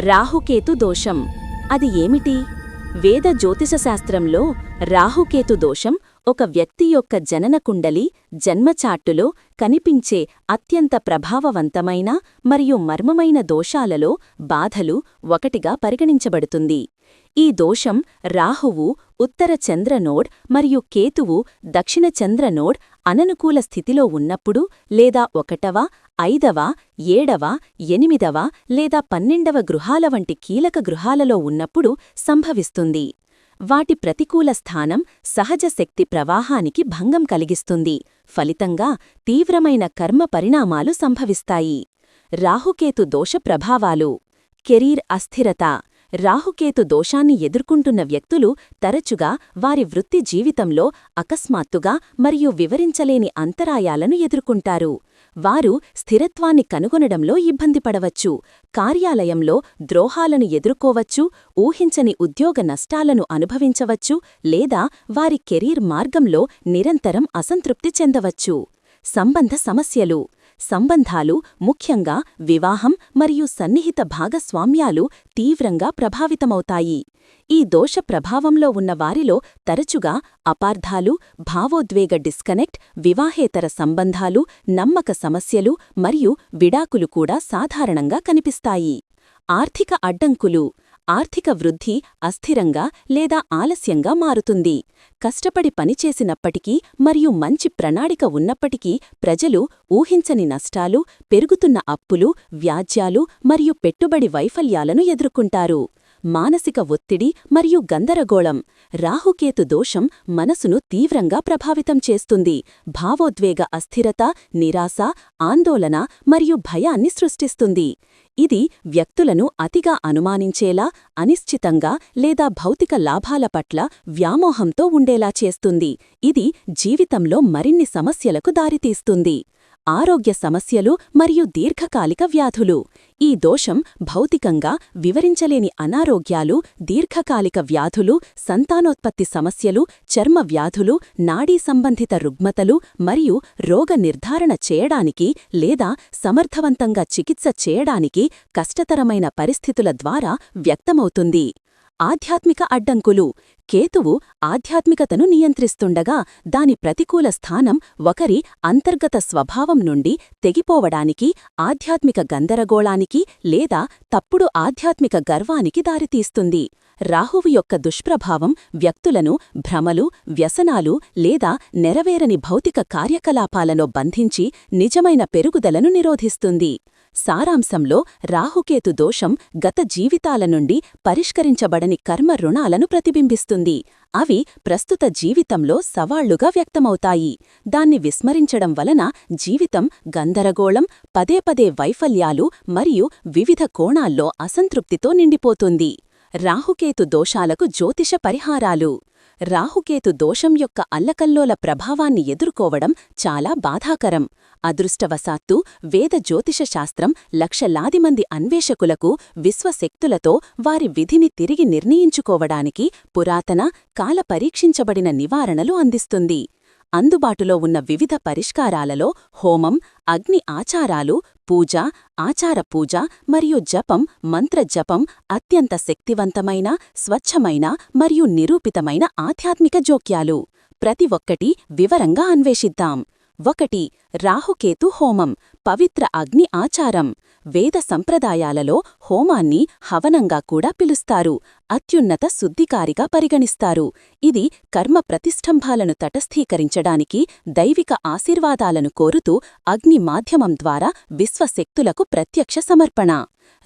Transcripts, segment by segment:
రాహుకేతు దోషం. అది ఏమిటి? వేద జ్యోతిష శాస్త్రంలో రాహుకేతు దోషం ఒక వ్యక్తి యొక్క జనన కుండలి జన్మచాట్టులో కనిపించే అత్యంత ప్రభావవంతమైన మరియు మర్మమైన దోషాలలో బాధలు ఒకటిగా పరిగణించబడుతుంది. ఈ దోషం రాహువు ఉత్తర చంద్రనోడ్ మరియు కేతువు దక్షిణ చంద్రనోడ్ అననుకూల స్థితిలో ఉన్నప్పుడు లేదా ఒకటవ ఐదవ ఏడవ ఎనిమిదవ లేదా పన్నెండవ గృహాల వంటి కీలక గృహాలలో ఉన్నప్పుడు సంభవిస్తుంది. వాటి ప్రతికూల స్థానం సహజ శక్తి ప్రవాహానికి భంగం కలిగిస్తుంది. ఫలితంగా తీవ్రమైన కర్మ పరిణామాలు సంభవిస్తాయి. రాహుకేతు దోష ప్రభావాలు. కెరీర్ అస్థిరత. రాహుకేతు దోషాన్ని ఎదుర్కొంటున్న వ్యక్తులు తరచుగా వారి వృత్తి జీవితంలో అకస్మాత్తుగా మరియు వివరించలేని అంతరాయాలను ఎదుర్కొంటారు. వారు స్థిరత్వాన్ని కనుగొనడంలో ఇబ్బంది పడవచ్చు కార్యాలయంలో ద్రోహాలను ఎదుర్కోవచ్చు ఊహించని ఉద్యోగ నష్టాలను అనుభవించవచ్చు లేదా వారి కెరీర్ మార్గంలో నిరంతరం అసంతృప్తి చెందవచ్చు. సంబంధ సమస్యలు సంబంధాలు ముఖ్యంగా వివాహం మరియు సన్నిహిత భాగస్వామ్యాలు తీవ్రంగా ప్రభావితమవుతాయి. ఈ దోష ప్రభావంలో ఉన్న వారిలో తరచుగా అపార్థాలు భావోద్వేగ డిస్కనెక్ట్ వివాహేతర సంబంధాలు నమ్మక సమస్యలు మరియు విడాకులు కూడా సాధారణంగా కనిపిస్తాయి. ఆర్థిక అడ్డంకులు ఆర్థిక వృద్ధి అస్థిరంగా లేదా ఆలస్యంగా మారుతుంది. కష్టపడి పనిచేసినప్పటికీ మరియు మంచి ప్రణాళిక ఉన్నప్పటికీ ప్రజలు ఊహించని నష్టాలు పెరుగుతున్న అప్పులు వ్యాజ్యాలు మరియు పెట్టుబడి వైఫల్యాలను ఎదుర్కొంటారు. మానసిక ఒత్తిడి మరియు గందరగోళం రాహుకేతు దోషం మనసును తీవ్రంగా ప్రభావితం చేస్తుంది. భావోద్వేగ అస్థిరత నిరాశ ఆందోళన మరియు భయాన్ని సృష్టిస్తుంది. ఇది వ్యక్తులను అతిగా అనుమానించేలా అనిశ్చితంగా లేదా భౌతిక లాభాల పట్ల వ్యామోహంతో ఉండేలా చేస్తుంది. ఇది జీవితంలో మరిన్ని సమస్యలకు దారితీస్తుంది. ఆరోగ్య సమస్యలు మరియు దీర్ఘకాలిక వ్యాధులు. ఈ దోషం భౌతికంగా వివరించలేని అనారోగ్యాలు దీర్ఘకాలిక వ్యాధులు సంతానోత్పత్తి సమస్యలు చర్మ వ్యాధులు నాడీ సంబంధిత రుగ్మతలు మరియు రోగ నిర్ధారణ చేయడానికి లేదా సమర్థవంతంగా చికిత్స చేయడానికి కష్టతరమైన పరిస్థితుల ద్వారా వ్యక్తమవుతుంది. ఆధ్యాత్మిక అడ్డంకులు. కేతువు ఆధ్యాత్మికతను నియంత్రిస్తుండగా దాని ప్రతికూల స్థానం ఒకరి అంతర్గత స్వభావం నుండి తెగిపోవడానికి ఆధ్యాత్మిక గందరగోళానికి లేదా తప్పుడు ఆధ్యాత్మిక గర్వానికి దారితీస్తుంది. రాహువు యొక్క దుష్ప్రభావం వ్యక్తులను భ్రమలు వ్యసనాలు లేదా నెరవేరని భౌతిక కార్యకలాపాలలో బంధించి నిజమైన పెరుగుదలను నిరోధిస్తుంది. సారాంశంలో రాహుకేతు దోషం గత జీవితాల నుండి పరిష్కరించబడని కర్మ రుణాలను ప్రతిబింబిస్తుంది. అవి ప్రస్తుత జీవితంలో సవాళ్ళుగా వ్యక్తమవుతాయి. దాన్ని విస్మరించడం వలన జీవితం గందరగోళం పదే పదే వైఫల్యాలు మరియు వివిధ కోణాల్లో అసంతృప్తితో నిండిపోతుంది. రాహుకేతు దోషాలకు జ్యోతిష పరిహారాలు. రాహుకేతు దోషం యొక్క అల్లకల్లోల ప్రభావాన్ని ఎదుర్కోవడం చాలా బాధాకరం. అదృష్టవశాత్తు వేద జ్యోతిష శాస్త్రం లక్షలాది మంది అన్వేషకులకు విశ్వశక్తులతో వారి విధిని తిరిగి నిర్ణయించుకోవడానికి పురాతన కాల పరీక్షించబడిన నివారణలు అందిస్తుంది. అందుబాటులో ఉన్న వివిధ పరిష్కారాలలో హోమం అగ్ని ఆచారాలు పూజ ఆచార పూజ మరియు జపం మంత్ర జపం అత్యంత శక్తివంతమైన స్వచ్ఛమైన మరియు నిరూపితమైన ఆధ్యాత్మిక జోక్యాలు. ప్రతి ఒక్కటి వివరంగా అన్వేషిద్దాం. ఒకటి రాహుకేతు హోమం. పవిత్ర అగ్ని ఆచారం వేద సంప్రదాయాలలో హోమాన్ని హవనంగా కూడా పిలుస్తారు. అత్యున్నత శుద్ధికారిగా పరిగణిస్తారు. ఇది కర్మ ప్రతిష్టంభాలను తటస్థీకరించడానికి దైవిక ఆశీర్వాదాలను కోరుతూ అగ్ని మాధ్యమం ద్వారా విశ్వశక్తులకు ప్రత్యక్ష సమర్పణ.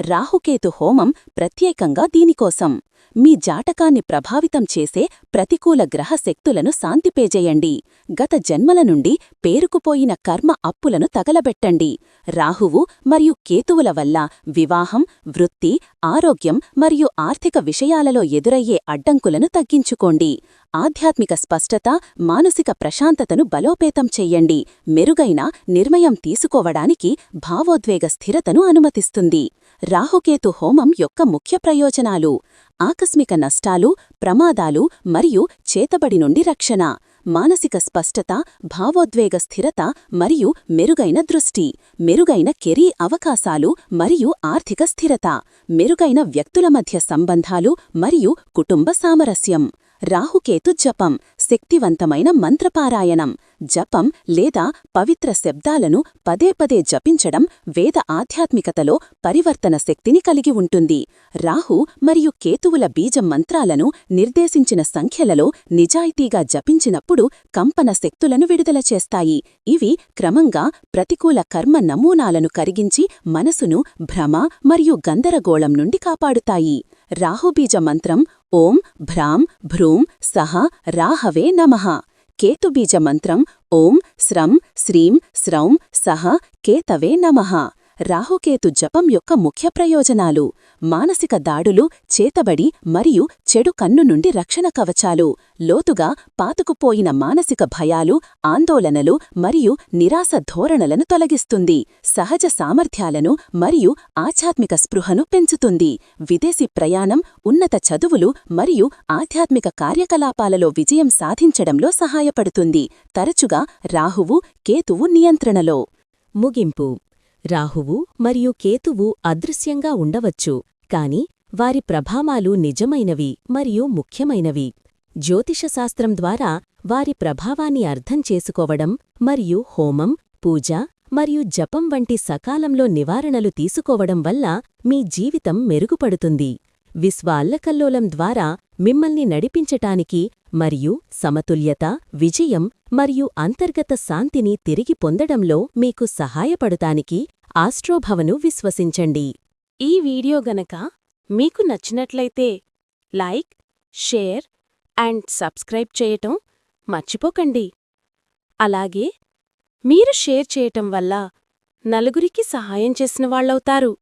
రాహుకేతు హోమం ప్రత్యేకంగా దీనికోసం. మీ జాటకాన్ని ప్రభావితం చేసే ప్రతికూల గ్రహ శక్తులను శాంతిపేజేయండి. గత జన్మల నుండి పేరుకుపోయిన కర్మ అప్పులను తగలబెట్టండి. రాహువు మరియు కేతువుల వల్ల వివాహం వృత్తి ఆరోగ్యం మరియు ఆర్థిక విషయాలలో ఎదురయ్యే అడ్డంకులను తగ్గించుకోండి. ఆధ్యాత్మిక స్పష్టత మానసిక ప్రశాంతతను బలోపేతం చెయ్యండి. మెరుగైన నిర్ణయం తీసుకోవడానికి భావోద్వేగ స్థిరతను అనుమతిస్తుంది. రాహుకేతు హోమం యొక్క ముఖ్య ప్రయోజనాలు ఆకస్మిక నష్టాలు ప్రమాదాలు మరియు చేతబడి నుండి రక్షణ. మానసిక స్పష్టత భావోద్వేగ స్థిరత మరియు మెరుగైన దృష్టి మెరుగైన కెరీ అవకాశాలు మరియు ఆర్థిక స్థిరత మెరుగైన వ్యక్తుల మధ్య సంబంధాలు మరియు కుటుంబ సామరస్యం. రాహుకేతు జపం శక్తివంతమైన మంత్రపారాయణం జపం లేదా పవిత్ర శబ్దాలను పదే పదే జపించడం వేద ఆధ్యాత్మికతలో పరివర్తన శక్తిని కలిగి ఉంటుంది. రాహు మరియు కేతువుల బీజం మంత్రాలను నిర్దేశించిన సంఖ్యలలో నిజాయితీగా జపించినప్పుడు కంపన శక్తులను విడుదల చేస్తాయి. ఇవి క్రమంగా ప్రతికూల కర్మ నమూనాలను కరిగించి మనసును భ్రమ మరియు గందరగోళం నుండి కాపాడుతాయి. राहुबीज मंत्रम ओम भ्राम भ्रूम सह राहवे नम। केतुबीज मंत्र ओं स्रं श्रीं स्रौं सह केतवे नमः। రాహుకేతు జపం యొక్క ముఖ్య ప్రయోజనాలు. మానసిక దాడులు చేతబడి మరియు చెడు కన్ను నుండి రక్షణ కవచాలు. లోతుగా పాతుకుపోయిన మానసిక భయాలు ఆందోళనలు మరియు నిరాశ ధోరణలను తొలగిస్తుంది. సహజ సామర్థ్యాలను మరియు ఆధ్యాత్మిక స్పృహను పెంచుతుంది. విదేశీ ప్రయాణం ఉన్నత చదువులు మరియు ఆధ్యాత్మిక కార్యకలాపాలలో విజయం సాధించడంలో సహాయపడుతుంది. తరచుగా రాహువు కేతువు నియంత్రణలో. ముగింపు. రాహువు మరియు కేతువు అదృశ్యంగా ఉండవచ్చు కాని వారి ప్రభావాలు నిజమైనవి మరియు ముఖ్యమైనవి. జ్యోతిషశాస్త్రం ద్వారా వారి ప్రభావాన్ని అర్థం చేసుకోవడం మరియు హోమం పూజ మరియు జపం వంటి సకాలంలో నివారణలు తీసుకోవడం వల్ల మీ జీవితం మెరుగుపడుతుంది. విశ్వాల్లకల్లోలం ద్వారా మిమ్మల్ని నడిపించటానికి మరియు సమతుల్యత విజయం మరియు అంతర్గత శాంతిని తిరిగి పొందడంలో మీకు సహాయపడటానికి ఆస్ట్రోభవను విశ్వసించండి. ఈ వీడియో గనక మీకు నచ్చినట్లయితే లైక్ షేర్ అండ్ సబ్స్క్రైబ్ చేయటం మర్చిపోకండి. అలాగే మీరు షేర్ చేయటం వల్ల నలుగురికి సహాయం చేసిన వాళ్ళవుతారు.